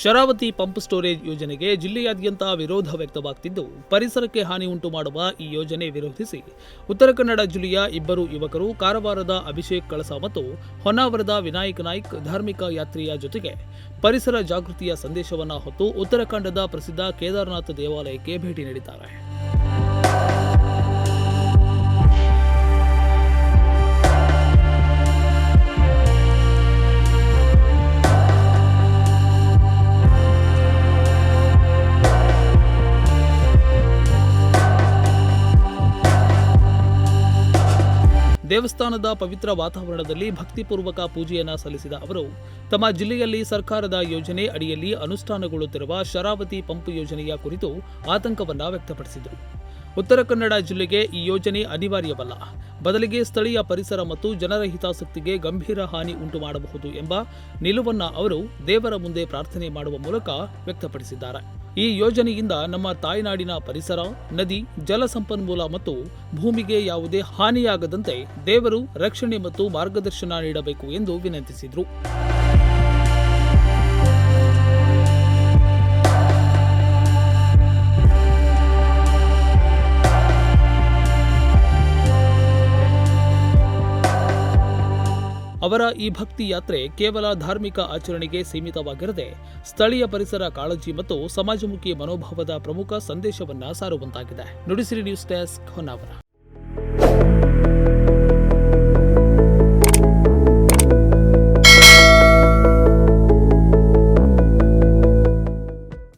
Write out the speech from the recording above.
Sharavati pump storage ಯೋಜನೆಗೆ ಜಿಲ್ಲೆಯಾದ್ಯಂತ ವಿರೋಧ ವ್ಯಕ್ತವಾಗ್ತಿದ್ದು, ಪರಿಸರಕ್ಕೆ ಹಾನಿ ಉಂಟು ಮಾಡುವ ಈ ಯೋಜನೆ ವಿರೋಧಿಸಿ ಉತ್ತರ ಕನ್ನಡ ಜಿಲ್ಲೆಯ ಇಬ್ಬರು ಯುವಕರು ಕಾರವಾರದ ಅಭಿಷೇಕ್ ಕಳಸ ಮತ್ತು ಹೊನ್ನಾವರದ ವಿನಾಯಕ ನಾಯ್ಕ್ ಧಾರ್ಮಿಕ ಯಾತ್ರೆಯ ಜೊತೆಗೆ ಪರಿಸರ ಜಾಗೃತಿಯ ಸಂದೇಶವನ್ನು ಹೊತ್ತು ಉತ್ತರಾಖಂಡದ ಪ್ರಸಿದ್ಧ ಕೇದಾರನಾಥ ದೇವಾಲಯಕ್ಕೆ ಭೇಟಿ ನೀಡಿದ್ದಾರೆ. ದೇವಸ್ಥಾನದ ಪವಿತ್ರ ವಾತಾವರಣದಲ್ಲಿ ಭಕ್ತಿಪೂರ್ವಕ ಪೂಜೆಯನ್ನು ಸಲ್ಲಿಸಿದ ಅವರು, ತಮ್ಮ ಜಿಲ್ಲೆಯಲ್ಲಿ ಸರ್ಕಾರದ ಯೋಜನೆ ಅಡಿಯಲ್ಲಿ ಅನುಷ್ಠಾನಗೊಳ್ಳುತ್ತಿರುವ ಶರಾವತಿ ಪಂಪ್ ಯೋಜನೆಯ ಕುರಿತು ಆತಂಕವನ್ನು ವ್ಯಕ್ತಪಡಿಸಿದರು. ಉತ್ತರ ಕನ್ನಡ ಜಿಲ್ಲೆಗೆ ಈ ಯೋಜನೆ ಅನಿವಾರ್ಯವಲ್ಲ. ಬದಲಿಗೆ ಸ್ಥಳೀಯ ಪರಿಸರ ಮತ್ತು ಜನರ ಹಿತಾಸಕ್ತಿಗೆ ಗಂಭೀರ ಹಾನಿ ಉಂಟು ಮಾಡಬಹುದು ಎಂಬ ನಿಲುವನ್ನು ಅವರು ದೇವರ ಮುಂದೆ ಪ್ರಾರ್ಥನೆ ಮಾಡುವ ಮೂಲಕ ವ್ಯಕ್ತಪಡಿಸಿದ್ದಾರೆ. ಈ ಯೋಜನೆಯಿಂದ ನಮ್ಮ ತಾಯ್ನಾಡಿನ ಪರಿಸರ, ನದಿ, ಜಲ ಸಂಪನ್ಮೂಲ ಮತ್ತು ಭೂಮಿಗೆ ಯಾವುದೇ ಹಾನಿಯಾಗದಂತೆ ದೇವರು ರಕ್ಷಣೆ ಮತ್ತು ಮಾರ್ಗದರ್ಶನ ನೀಡಬೇಕು ಎಂದು ವಿನಂತಿಸಿದರು. ಅವರ ಈ ಭಕ್ತಿ ಯಾತ್ರೆ ಕೇವಲ ಧಾರ್ಮಿಕ ಆಚರಣೆಗೆ ಸೀಮಿತವಾಗಿರದೆ ಸ್ಥಳೀಯ ಪರಿಸರ ಕಾಳಜಿ ಮತ್ತು ಸಮಾಜಮುಖಿ ಮನೋಭಾವದ ಪ್ರಮುಖ ಸಂದೇಶವನ್ನ ಸಾರುವಂತಾಗಿದೆ. Nudisiri news desk Honnavar.